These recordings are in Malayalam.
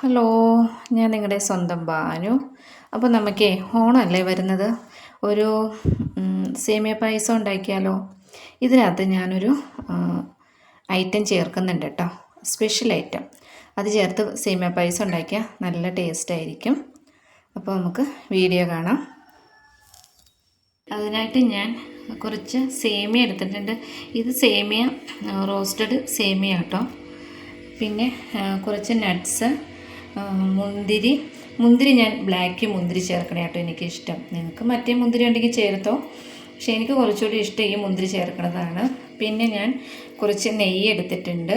ഹലോ ഞാൻ നിങ്ങളുടെ സ്വന്തം ബാനു അപ്പോൾ നമുക്കേ ഓണമല്ലേ വരുന്നത്? ഒരു സേമിയ പായസം ഉണ്ടാക്കിയാലോ? ഇതിനകത്ത് ഞാനൊരു ഐറ്റം ചേർക്കുന്നുണ്ട് കേട്ടോ. Special item. അത് ചേർത്ത് സേമിയ പായസം ഉണ്ടാക്കിയാൽ നല്ല ടേസ്റ്റ് ആയിരിക്കും. അപ്പോൾ നമുക്ക് വീഡിയോ കാണാം. അതിനായിട്ട് ഞാൻ കുറച്ച് സേമിയ എടുത്തിട്ടുണ്ട്. ഇത് സേമിയ റോസ്റ്റഡ് സേമിയ കേട്ടോ. പിന്നെ കുറച്ച് നട്ട്സ് മുന്തിരി. മുന്തിരി ഞാൻ ബ്ലാക്ക് മുന്തിരി ചേർക്കണേ കേട്ടോ എനിക്കിഷ്ടം. നിങ്ങൾക്ക് മറ്റേ മുന്തിരി ഉണ്ടെങ്കിൽ ചേർത്തോ. പക്ഷേ എനിക്ക് കുറച്ചുകൂടി ഇഷ്ടം ഈ മുന്തിരി ചേർക്കണതാണ്. പിന്നെ ഞാൻ കുറച്ച് നെയ്യ് എടുത്തിട്ടുണ്ട്.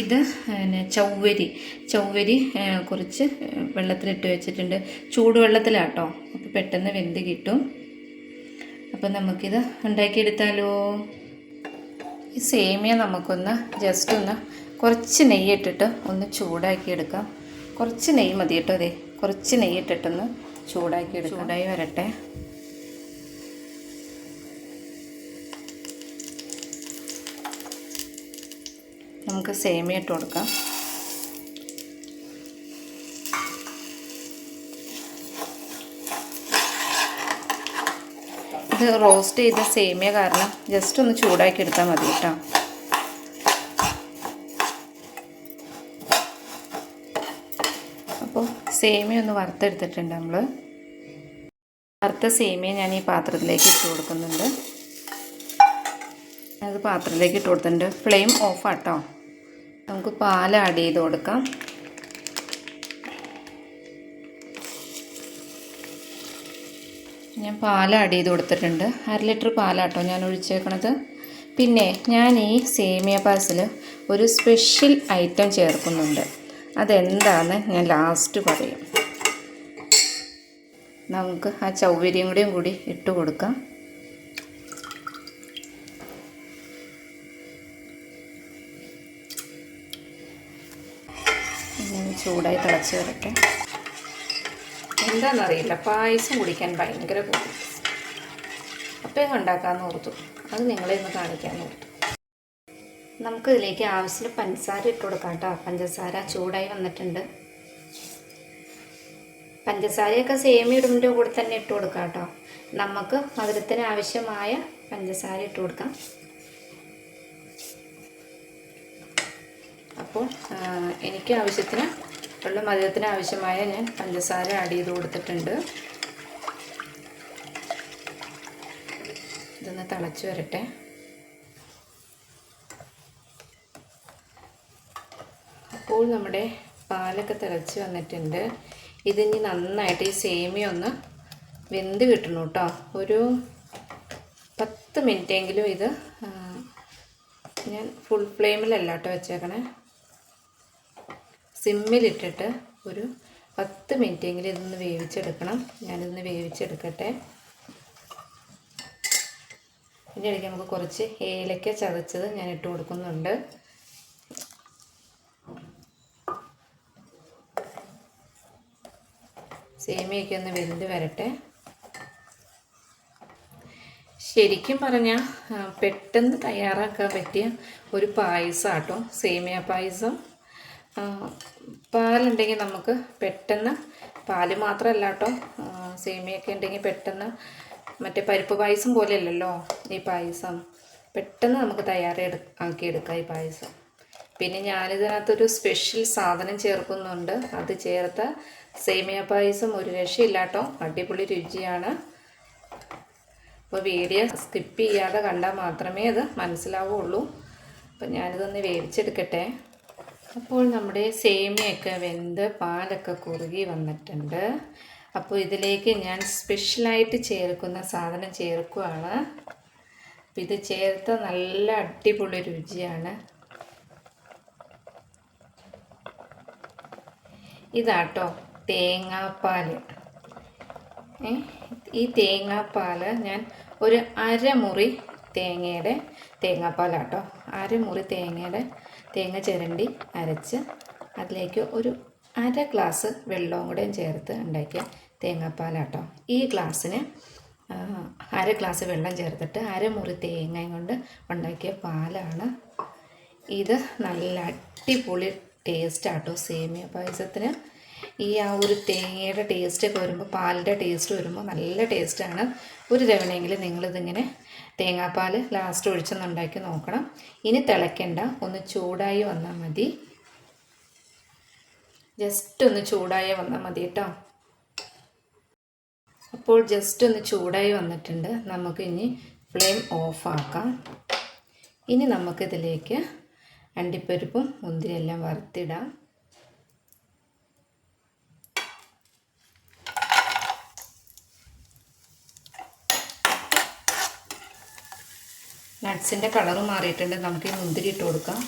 ഇത് പിന്നെ ചൗവരി ചൗവരി കുറച്ച് വെള്ളത്തിലിട്ട് വെച്ചിട്ടുണ്ട്. ചൂടുവെള്ളത്തിലാട്ടോ. അപ്പോൾ പെട്ടെന്ന് വെന്ത് കിട്ടും. അപ്പം നമുക്കിത് ഉണ്ടാക്കിയെടുത്താലോ? ഈ സേമിയ നമുക്കൊന്ന് ജസ്റ്റ് ഒന്ന് കുറച്ച് നെയ്യ് ഇട്ടിട്ട് ഒന്ന് ചൂടാക്കി എടുക്കാം കുറച്ച് നെയ്യ് മതി കേട്ടോ അതെ കുറച്ച് നെയ്യ് ഇട്ടിട്ടൊന്ന് ചൂടാക്കി എടുക്കാം ചൂടായി വരട്ടെ. നമുക്ക് സേമിയ ഇട്ട് കൊടുക്കാം. ഇത് റോസ്റ്റ് ചെയ്ത സേമിയ കാരണം ജസ്റ്റ് ഒന്ന് ചൂടാക്കി എടുത്താൽ മതി കേട്ടോ. സേമിയ ഒന്ന് വറുത്തെടുത്തിട്ടുണ്ട് നമ്മൾ വറുത്ത സേമിയ ഞാൻ ഈ പാത്രത്തിലേക്ക് ഇട്ട് കൊടുക്കുന്നുണ്ട്. അത് പാത്രത്തിലേക്ക് ഇട്ട് കൊടുത്തിട്ടുണ്ട്. ഫ്ലെയിം ഓഫ് ആട്ടോ. നമുക്ക് പാൽ ആഡ് ചെയ്ത് കൊടുക്കാം. ഞാൻ പാൽ ആഡ് ചെയ്ത് കൊടുത്തിട്ടുണ്ട്. അര ലിറ്റർ പാലാട്ടോ ഞാൻ ഒഴിച്ചേക്കണത്. പിന്നെ ഞാൻ ഈ സേമിയ പാസിൽ ഒരു സ്പെഷ്യൽ ഐറ്റം ചേർക്കുന്നുണ്ട്. അതെന്താണെന്ന് ഞാൻ ലാസ്റ്റ് പറയും. നമുക്ക് ആ ചൗവരിയും കൂടിയും കൂടി ഇട്ട് കൊടുക്കാം. ചൂടായി തിളച്ച് വരട്ടെ. എന്താണെന്നറിയില്ല പായസം കുടിക്കാൻ ഭയങ്കര പോകും അപ്പം ഉണ്ടാക്കാമെന്ന് ഓർത്തു. അത് നിങ്ങളെ ഒന്ന് കാണിക്കാമെന്ന് ഓർത്തു. നമുക്ക് ഇതിലേക്ക് ആവശ്യത്തിന് പഞ്ചസാര ഇട്ട് കൊടുക്കാം കേട്ടോ. പഞ്ചസാര ചൂടായി വന്നിട്ടുണ്ട്. പഞ്ചസാരയൊക്കെ സേമി ഇടുമ്പോൾ കൂടെ തന്നെ ഇട്ട് കൊടുക്കാം കേട്ടോ. നമുക്ക് മധുരത്തിന് ആവശ്യമായ പഞ്ചസാര ഇട്ട് കൊടുക്കാം. അപ്പോൾ എനിക്ക് ആവശ്യത്തിന് ഉള്ള മധുരത്തിന് ആവശ്യമായ ഞാൻ പഞ്ചസാര ആഡ് ചെയ്ത് കൊടുത്തിട്ടുണ്ട്. ഇതൊന്ന് തിളച്ച് വരട്ടെ. അപ്പോൾ നമ്മുടെ പാലൊക്കെ തിളച്ച് വന്നിട്ടുണ്ട്. ഇതിനി നന്നായിട്ട് ഈ സേമിയ ഒന്ന് വെന്ത് കിട്ടണം കേട്ടോ. ഒരു പത്ത് മിനിറ്റെങ്കിലും ഇത് ഞാൻ ഫുൾ ഫ്ലെയിമിലല്ല കേട്ടോ വെച്ചേക്കണേ. സിമ്മിലിട്ടിട്ട് ഒരു പത്ത് മിനിറ്റെങ്കിലും ഇതൊന്ന് വേവിച്ചെടുക്കണം. ഞാനിതൊന്ന് വേവിച്ചെടുക്കട്ടെ. ഇതിന്റെ ഇടയ്ക്ക് നമുക്ക് കുറച്ച് ഏലക്ക ചതച്ചത് ഞാൻ ഇട്ട് കൊടുക്കുന്നുണ്ട്. സേമിയൊക്കെ ഒന്ന് വെന്ത് വരട്ടെ. ശരിക്കും പറഞ്ഞാൽ പെട്ടെന്ന് തയ്യാറാക്കാൻ പറ്റിയ ഒരു പായസം കേട്ടോ സേമിയ പായസം. പാലുണ്ടെങ്കിൽ നമുക്ക് പെട്ടെന്ന് പാൽ മാത്രമല്ല കേട്ടോ സേമിയൊക്കെ ഉണ്ടെങ്കിൽ പെട്ടെന്ന് മറ്റേ പരിപ്പ് പായസം പോലെയല്ലല്ലോ ഈ പായസം. പെട്ടെന്ന് നമുക്ക് തയ്യാറെടു ആക്കിയെടുക്കാം ഈ പായസം. പിന്നെ ഞാനിതിനകത്തൊരു സ്പെഷ്യൽ സാധനം ചേർക്കുന്നുണ്ട്. അത് ചേർത്ത സേമിയ പായസം ഒരു രക്ഷയില്ലാട്ടോ. അടിപൊളി രുചിയാണ്. അപ്പോൾ വീഡിയോ സ്കിപ്പ് ചെയ്യാതെ കണ്ടാൽ മാത്രമേ അത് മനസ്സിലാവുള്ളൂ. അപ്പോൾ ഞാനിതൊന്ന് വേവിച്ചെടുക്കട്ടെ. അപ്പോൾ നമ്മുടെ സേമിയൊക്കെ വെന്ത് പാലൊക്കെ കുറുകി വന്നിട്ടുണ്ട്. അപ്പോൾ ഇതിലേക്ക് ഞാൻ സ്പെഷ്യലായിട്ട് ചേർക്കുന്ന സാധനം ചേർക്കുകയാണ് ഇത് ചേർത്ത നല്ല അടിപൊളി രുചിയാണ്. ഇതാട്ടോ തേങ്ങാപ്പാൽ ഈ തേങ്ങാപ്പാൽ ഞാൻ ഒരു അരമുറി തേങ്ങയുടെ തേങ്ങാപ്പാലാട്ടോ. അരമുറി തേങ്ങയുടെ തേങ്ങ ചിരണ്ടി അരച്ച് അതിലേക്ക് ഒരു അര ഗ്ലാസ് വെള്ളവും കൂടെ ചേർത്ത് ഉണ്ടാക്കിയ തേങ്ങാപ്പാലാട്ടോ. ഈ ഗ്ലാസ്സിന് അര ഗ്ലാസ് വെള്ളം ചേർത്തിട്ട് അരമുറി തേങ്ങയും കൊണ്ട് ഉണ്ടാക്കിയ പാലാണ്. ഇത് നല്ല അടിപൊളി ടേസ്റ്റ് ആട്ടോ സേമിയ പായസത്തിന്. ഈ ആ ഒരു തേങ്ങയുടെ ടേസ്റ്റ് ഒക്കെ വരുമ്പോൾ പാലിന്റെ ടേസ്റ്റ് വരുമ്പോൾ നല്ല ടേസ്റ്റാണ് ഒരു തവണയെങ്കിലും നിങ്ങളിതിങ്ങനെ തേങ്ങാപ്പാൽ ലാസ്റ്റ് ഒഴിച്ചെന്നുണ്ടാക്കി നോക്കണം. ഇനി തിളയ്ക്കണ്ട ഒന്ന് ചൂടായി വന്നാൽ മതി. ജസ്റ്റ് ഒന്ന് ചൂടായി വന്നാൽ മതി കേട്ടോ. അപ്പോൾ ജസ്റ്റ് ഒന്ന് ചൂടായി വന്നിട്ടുണ്ട്. നമുക്ക് ഇനി ഫ്ലെയിം ഓഫാക്കാം ഇനി നമുക്കിതിലേക്ക് അണ്ടിപ്പരിപ്പും മുന്തിരിയെല്ലാം വറുത്തിടാം. നട്ട്സിന്റെ കളറ് മാറിയിട്ടുണ്ട്. നമുക്ക് ഈ മുന്തിരി ഇട്ട് കൊടുക്കാം.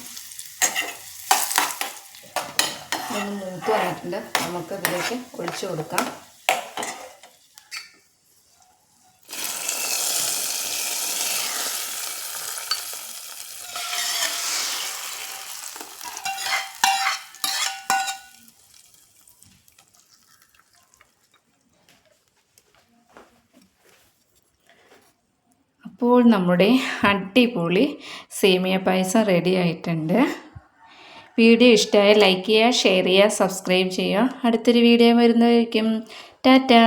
ഒന്ന് മൂത്ത് വന്നിട്ടുണ്ട്. നമുക്ക് അതിലേക്ക് ഒഴിച്ചു കൊടുക്കാം. അപ്പോൾ നമ്മുടെ അടിപൊളി സേമിയ പായസം റെഡി ആയിട്ടുണ്ട്. വീഡിയോ ഇഷ്ടമായ ലൈക്ക് ചെയ്യുക ഷെയർ ചെയ്യുക സബ്സ്ക്രൈബ് ചെയ്യുക. അടുത്തൊരു വീഡിയോ വരുന്നതായിരിക്കും. ടാറ്റാ!